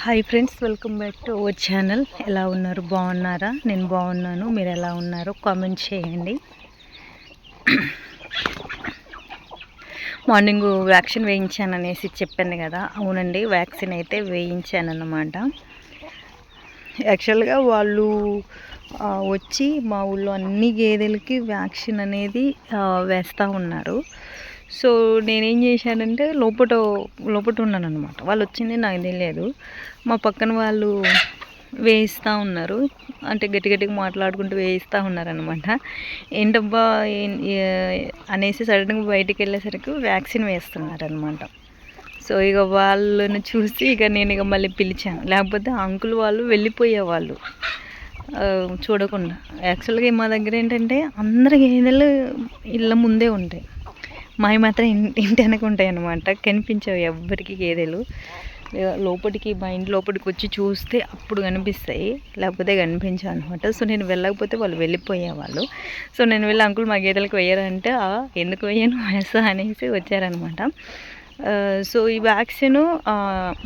Hi friends welcome back to our channel ఎలా ఉన్నారు? బాగున్నారా? నేను బాగున్నాను. మీరు ఎలా ఉన్నారో? కామెంట్ చేయండి. మార్నింగ్ వ్యాక్సిన్ వేయించాను అనేసి చెప్పాను కదా. అవునండి వ్యాక్సిన్ అయితే వేయించాను అన్నమాట యాక్చువల్గా వాళ్ళు వచ్చి మా ఊళ్ళో అన్ని గేదెలకి వ్యాక్సిన్ అనేది వేస్తూ ఉన్నారు. సో నేనేం చేశానంటే లోపట లోపట ఉన్నాను అనమాట వాళ్ళు వచ్చింది నాకు తెలియదు. మా పక్కన వాళ్ళు వేయిస్తూ ఉన్నారు. అంటే గట్టి గట్టిగా మాట్లాడుకుంటూ వేయిస్తూ ఉన్నారనమాట ఏంటబ్బా అనేసి సడన్గా బయటికి వెళ్ళేసరికి వ్యాక్సిన్ వేస్తున్నారనమాట సో ఇక వాళ్ళని చూసి ఇక నేను ఇక మళ్ళీ పిలిచాను. లేకపోతే అంకుల్ వాళ్ళు వెళ్ళిపోయేవాళ్ళు. చూడకుండా. యాక్చువల్గా మా దగ్గర ఏంటంటే అందరి గేదెలు ఇళ్ళ ముందే ఉంటాయి. మావి మాత్రం ఇంటి వెనక ఉంటాయి అన్నమాట. కనిపించవు ఎవ్వరికి గేదెలు. లోపలికి మా ఇంటి లోపలికి వచ్చి చూస్తే అప్పుడు కనిపిస్తాయి. లేకపోతే కనిపించవు అనమాట సో నేను వెళ్ళకపోతే వాళ్ళు వెళ్ళిపోయేవాళ్ళు. సో నేను వెళ్ళి అంకుల్ మా గేదెలకు వేయరంటే ఎందుకు వేయను? వేసా అనేసి వచ్చారనమాట సో ఈ వ్యాక్సిన్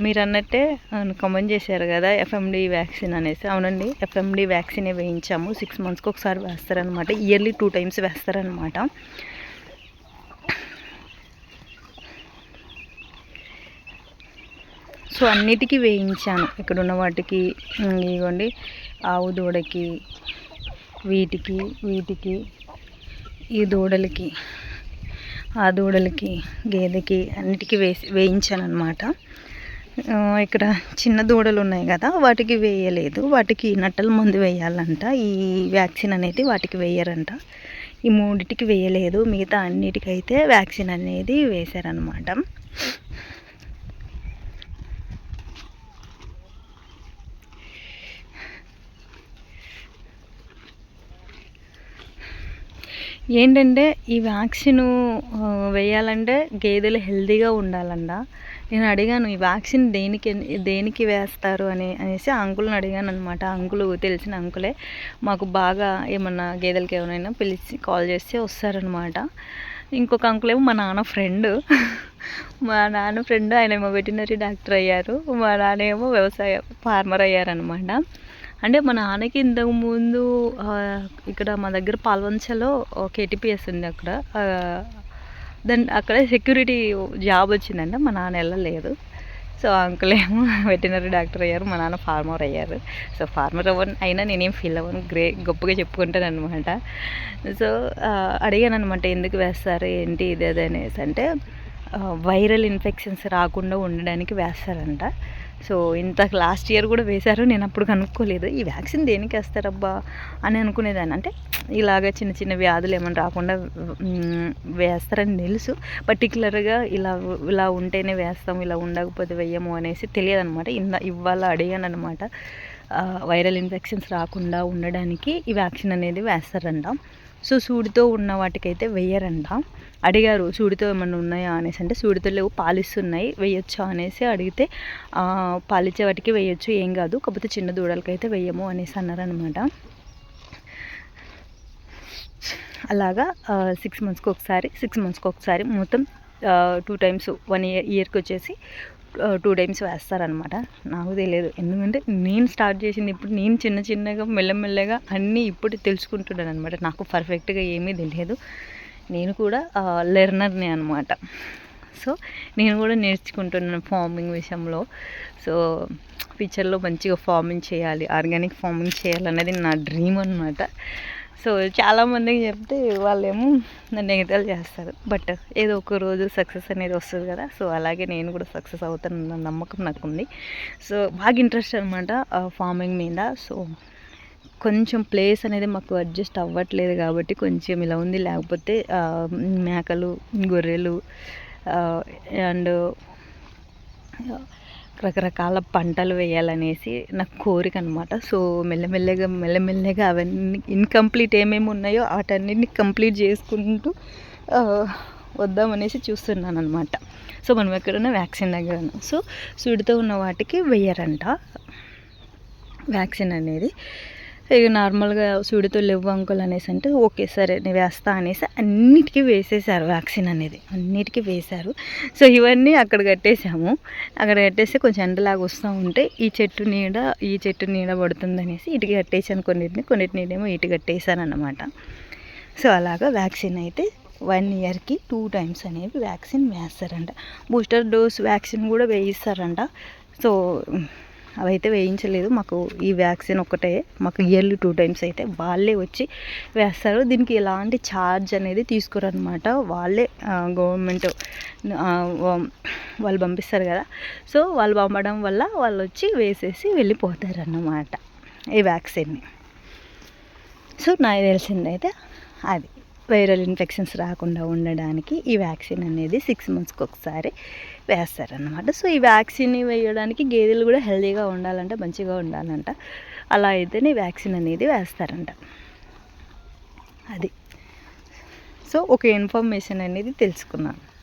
మీరు అన్నట్టే కమెంట్ చేశారు కదా ఎఫ్ఎండి వ్యాక్సిన్ అనేసి. అవునండి ఎఫ్ఎండి వ్యాక్సినే వేయించాము. సిక్స్ మంత్స్కి ఒకసారి వేస్తారనమాట ఇయర్లీ టూ టైమ్స్ వేస్తారనమాట సో అన్నిటికీ వేయించాను. ఇక్కడ ఉన్న వాటికి ఇగోండి ఆవు దూడకి వీటికి వీటికి ఈ దూడలకి ఆ దూడలకి గేదెకి అన్నిటికీ వేసి వేయించాను అనమాట ఇక్కడ చిన్న దూడలు ఉన్నాయి కదా వాటికి వేయలేదు. వాటికి నట్టల మందు వేయాలంట. ఈ వ్యాక్సిన్ అనేది వాటికి వేయరంట. ఈ మూడిటికి వేయలేదు. మిగతా అన్నిటికైతే వ్యాక్సిన్ అనేది వేశారనమాట ఏంటంటే ఈ వ్యాక్సిన్ వేయాలంటే గేదెలు హెల్దీగా ఉండాలంట. నేను అడిగాను ఈ వ్యాక్సిన్ దేనికి దేనికి వేస్తారు? అని అనేసి అంకుల్ని అడిగాను అనమాట అంకుల్ తెలిసిన అంకులే మాకు బాగా ఏమన్నా గేదెలకి ఏమైనా పిలిచి కాల్ చేస్తే వస్తారనమాట ఇంకొక అంకుల్ ఏమో మా నాన్న ఫ్రెండ్. మా నాన్న ఫ్రెండ్ ఆయన ఏమో వెటినరీ డాక్టర్ అయ్యారు. మా నాన్న ఏమో వ్యవసాయ ఫార్మర్ అయ్యారనమాట అంటే మా నాన్నకి ఇంతకుముందు ఇక్కడ మా దగ్గర పాల్వంచలో కేటీపీఎస్ ఉంది అక్కడ. దాని అక్కడ సెక్యూరిటీ జాబ్ వచ్చిందంట మా నాన్న వెళ్ళలేదు. సో అంకుల్ ఏమో వెటనరీ డాక్టర్ అయ్యారు మా నాన్న ఫార్మర్ అయ్యారు. సో ఫార్మర్ అవ్వను అయినా నేనేం ఫీల్ అవ్వను గ్రే గొప్పగా చెప్పుకుంటాను అనమాట సో అడిగాను అనమాట ఎందుకు వేస్తారు? ఏంటి ఇది అది అనేసి. అంటే వైరల్ ఇన్ఫెక్షన్స్ రాకుండా ఉండడానికి వేస్తారంట. సో ఇంత లాస్ట్ ఇయర్ కూడా వేశారు నేను అప్పుడు కనుక్కోలేదు. ఈ వ్యాక్సిన్ దేనికి వేస్తారబ్బా? అని అనుకునేదాన్ని. అంటే ఇలాగ చిన్న చిన్న వ్యాధులు ఏమైనా రాకుండా వేస్తారని తెలుసు. పర్టికులర్గా ఇలా ఇలా ఉంటేనే వేస్తాం ఇలా ఉండకపోతే వేయము అనేసి తెలియదు అనమాట ఇంద ఇవాళ అడిగాను అనమాట వైరల్ ఇన్ఫెక్షన్స్ రాకుండా ఉండడానికి ఈ వ్యాక్సిన్ అనేది వేస్తారంట. సో సూడితో ఉన్న వాటికైతే వెయ్యరంట అడిగారు సూడితో ఏమన్నా ఉన్నాయా? అనేసి. అంటే సూడితో లేవు పాలిస్తున్నాయి. వేయొచ్చా అనేసి అడిగితే పాలిచ్చే వాటికి వేయొచ్చు ఏం కాదు. కాకపోతే చిన్న దూడలకైతే వేయము అనేసి అన్నారనమాట అలాగా సిక్స్ మంత్స్కి ఒకసారి సిక్స్ మంత్స్కి ఒకసారి మొత్తం టూ టైమ్స్ వన్ ఇయర్ ఇయర్కి వచ్చేసి టూ టైమ్స్ వేస్తారనమాట నాకు తెలియదు. ఎందుకంటే నేను స్టార్ట్ చేసింది ఇప్పుడు నేను చిన్న చిన్నగా మెల్లమెల్లగా అన్నీ ఇప్పుడు తెలుసుకుంటున్నాను అనమాట నాకు పర్ఫెక్ట్గా ఏమీ తెలియదు. నేను కూడా లెర్నర్ని అనమాట సో నేను కూడా నేర్చుకుంటున్నాను ఫార్మింగ్ విషయంలో. సో ఫ్యూచర్లో మంచిగా ఫార్మింగ్ చేయాలి ఆర్గానిక్ ఫార్మింగ్ చేయాలన్నది నా డ్రీమ్ అనమాట సో చాలామందికి చెప్తే వాళ్ళేమో నన్ను ఎగతాలు చేస్తారు. బట్ ఏదో ఒక రోజు సక్సెస్ అనేది వస్తుంది కదా సో అలాగే నేను కూడా సక్సెస్ అవుతానన్న నమ్మకం నాకు ఉంది సో బాగా ఇంట్రెస్ట్ అనమాట ఫార్మింగ్ మీద. సో కొంచెం ప్లేస్ అనేది మాకు అడ్జస్ట్ అవ్వట్లేదు కాబట్టి కొంచెం ఇలా ఉంది. లేకపోతే మేకలు గొర్రెలు అండ్ రకరకాల పంటలు వేయాలనేసి నాకు కోరిక అనమాట సో మెల్లమెల్లగా మెల్లమెల్లగా అవన్నీ ఇన్కంప్లీట్ ఏమేమి ఉన్నాయో వాటన్నిటిని కంప్లీట్ చేసుకుంటూ వద్దామనేసి చూస్తున్నాను అనమాట సో మనం ఎక్కడున్నా వ్యాక్సిన్ దగ్గర ఉన్నాం. సో సుడితో ఉన్న వాటికి వెయ్యరంట వ్యాక్సిన్ అనేది. ఇక నార్మల్గా సూడితో లేవు అంకుల్ అనేసి అంటే ఓకే సరే నేను వేస్తా అనేసి అన్నిటికీ వేసేసారు వ్యాక్సిన్ అనేది. అన్నిటికీ వేశారు సో ఇవన్నీ అక్కడ కట్టేసాము. అక్కడ కట్టేసి కొంచెం ఎండలాగా వస్తూ ఉంటే ఈ చెట్టు నీడ ఈ చెట్టు నీడ పడుతుంది అనేసి ఇటు కట్టేసాను కొన్నిటిని. ఏమో ఇటు కట్టేసాను అనమాట సో అలాగా వ్యాక్సిన్ అయితే వన్ ఇయర్కి టూ టైమ్స్ అనేవి వ్యాక్సిన్ వేస్తారంట. బూస్టర్ డోస్ వ్యాక్సిన్ కూడా వేయిస్తారంట. సో అవైతే వేయించలేదు. మాకు ఈ వ్యాక్సిన్ ఒకటే మాకు ఇయర్లీ టూ టైమ్స్ అయితే వాళ్ళే వచ్చి వేస్తారు. దీనికి ఎలాంటి ఛార్జ్ అనేది తీసుకోరనమాట వాళ్ళే గవర్నమెంట్ వాళ్ళు పంపిస్తారు కదా. సో వాళ్ళు పంపడం వల్ల వాళ్ళు వచ్చి వేసేసి వెళ్ళిపోతారు అన్నమాట ఈ వ్యాక్సిన్ని. సో నాకు తెలిసిందైతే అది. వైరల్ ఇన్ఫెక్షన్స్ రాకుండా ఉండడానికి ఈ వ్యాక్సిన్ అనేది సిక్స్ మంత్స్కి ఒకసారి వేస్తారనమాట సో ఈ వ్యాక్సిన్ వేయడానికి గేదెలు కూడా హెల్తీగా ఉండాలంట మంచిగా ఉండాలంట. అలా అయితేనే వ్యాక్సిన్ అనేది వేస్తారంట. అది. సో ఒక ఇన్ఫర్మేషన్ అనేది తెలుసుకున్నాను.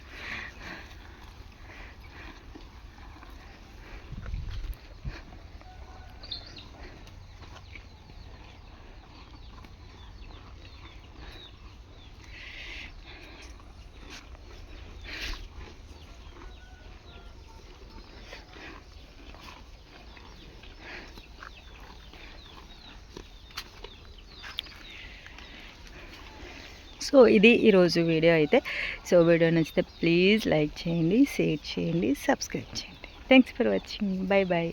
సో ఇది ఈరోజు వీడియో అయితే. సో వీడియో నచ్చితే ప్లీజ్ లైక్ చేయండి షేర్ చేయండి సబ్స్క్రైబ్ చేయండి. Thanks for watching. Bye bye